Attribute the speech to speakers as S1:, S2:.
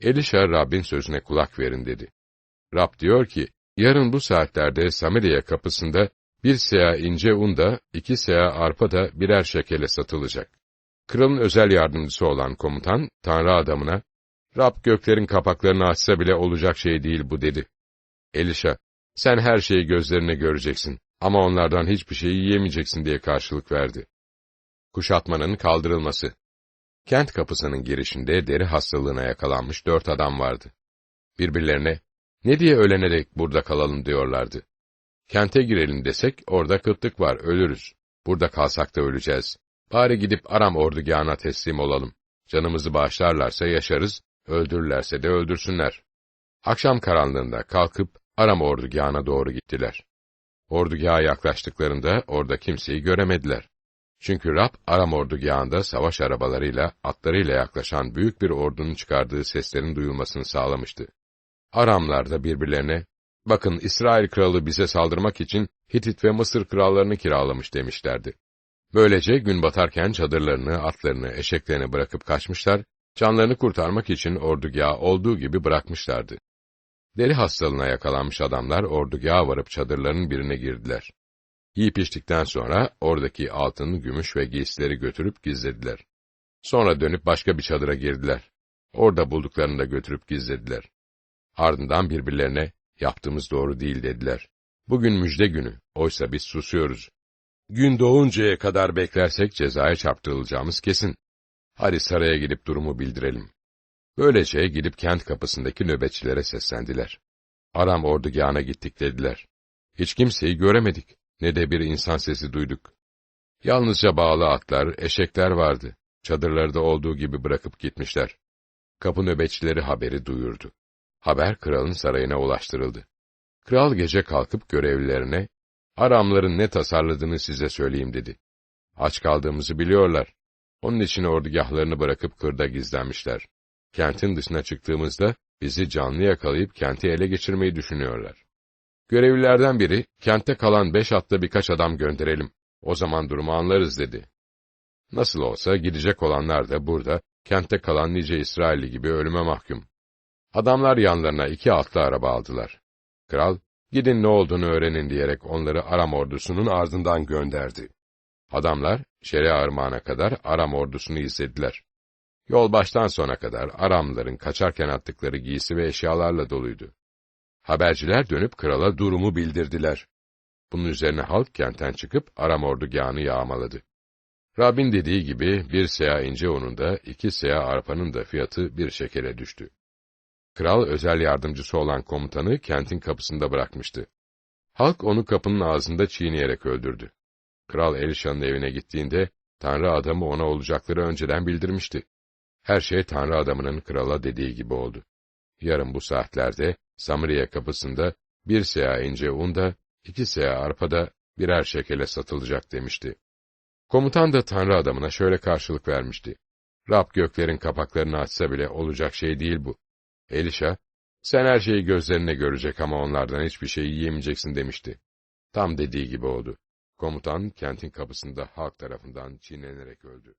S1: Elişa Rabbin sözüne kulak verin dedi. Rab diyor ki, yarın bu saatlerde Samiriye kapısında bir seya ince un da, iki seya arpa da birer şekele satılacak. Kralın özel yardımcısı olan komutan, Tanrı adamına, Rab göklerin kapaklarını açsa bile olacak şey değil bu dedi. Elişa, sen her şeyi gözlerine göreceksin ama onlardan hiçbir şeyi yiyemeyeceksin diye karşılık verdi. Kuşatmanın kaldırılması Kent kapısının girişinde deri hastalığına yakalanmış dört adam vardı. Birbirlerine, ne diye ölene dek burada kalalım diyorlardı. Kente girelim desek, orada kıtlık var, ölürüz. Burada kalsak da öleceğiz. Bari gidip Aram ordugahına teslim olalım. Canımızı bağışlarlarsa yaşarız, öldürürlerse de öldürsünler. Akşam karanlığında kalkıp Aram ordugahına doğru gittiler. Ordugaha yaklaştıklarında orada kimseyi göremediler. Çünkü Rab Aram ordugahında savaş arabalarıyla, atlarıyla yaklaşan büyük bir ordunun çıkardığı seslerin duyulmasını sağlamıştı. Aramlar da birbirlerine, bakın İsrail kralı bize saldırmak için Hitit ve Mısır krallarını kiralamış demişlerdi. Böylece gün batarken çadırlarını, atlarını, eşeklerini bırakıp kaçmışlar, canlarını kurtarmak için ordugahı olduğu gibi bırakmışlardı. Deri hastalığına yakalanmış adamlar ordugaha varıp çadırların birine girdiler. Yiyip içtikten sonra oradaki altın, gümüş ve giysileri götürüp gizlediler. Sonra dönüp başka bir çadıra girdiler. Orada bulduklarını da götürüp gizlediler. Ardından birbirlerine, yaptığımız doğru değil dediler. Bugün müjde günü, oysa biz susuyoruz. Gün doğuncaya kadar beklersek cezaya çarptırılacağımız kesin. Hadi saraya gidip durumu bildirelim. Böylece gidip kent kapısındaki nöbetçilere seslendiler. Aram ordugahına gittik dediler. Hiç kimseyi göremedik, ne de bir insan sesi duyduk. Yalnızca bağlı atlar, eşekler vardı. Çadırları da olduğu gibi bırakıp gitmişler. Kapı nöbetçileri haberi duyurdu. Haber kralın sarayına ulaştırıldı. Kral gece kalkıp görevlilerine, Aramların ne tasarladığını size söyleyeyim dedi. Aç kaldığımızı biliyorlar. Onun için ordugahlarını bırakıp kırda gizlenmişler. Kentin dışına çıktığımızda bizi canlı yakalayıp kenti ele geçirmeyi düşünüyorlar. Görevlilerden biri, kentte kalan beş atlı birkaç adam gönderelim. O zaman durumu anlarız dedi. Nasıl olsa gidecek olanlar da burada, kentte kalan nice İsrailli gibi ölüme mahkum. Adamlar yanlarına iki atlı araba aldılar. Kral, gidin ne olduğunu öğrenin diyerek onları Aram ordusunun ardından gönderdi. Adamlar, Şeria Irmağı'na kadar Aram ordusunu izlediler. Yol baştan sona kadar Aramlıların kaçarken attıkları giysi ve eşyalarla doluydu. Haberciler dönüp krala durumu bildirdiler. Bunun üzerine halk kentten çıkıp Aram ordugahını yağmaladı. Rabbin dediği gibi bir seya ince unun da iki seya arpanın da fiyatı bir şekere düştü. Kral özel yardımcısı olan komutanı kentin kapısında bırakmıştı. Halk onu kapının ağzında çiğneyerek öldürdü. Kral Elişan'ın evine gittiğinde, Tanrı adamı ona olacakları önceden bildirmişti. Her şey Tanrı adamının krala dediği gibi oldu. Yarın bu saatlerde, Samriye kapısında, bir seya ince un da, iki seya arpa da birer şekele satılacak demişti. Komutan da Tanrı adamına şöyle karşılık vermişti. Rab göklerin kapaklarını açsa bile olacak şey değil bu. Elişa, sen her şeyi gözlerine görecek ama onlardan hiçbir şey yiyemeyeceksin demişti. Tam dediği gibi oldu. Komutan, kentin kapısında halk tarafından çiğnenerek öldü.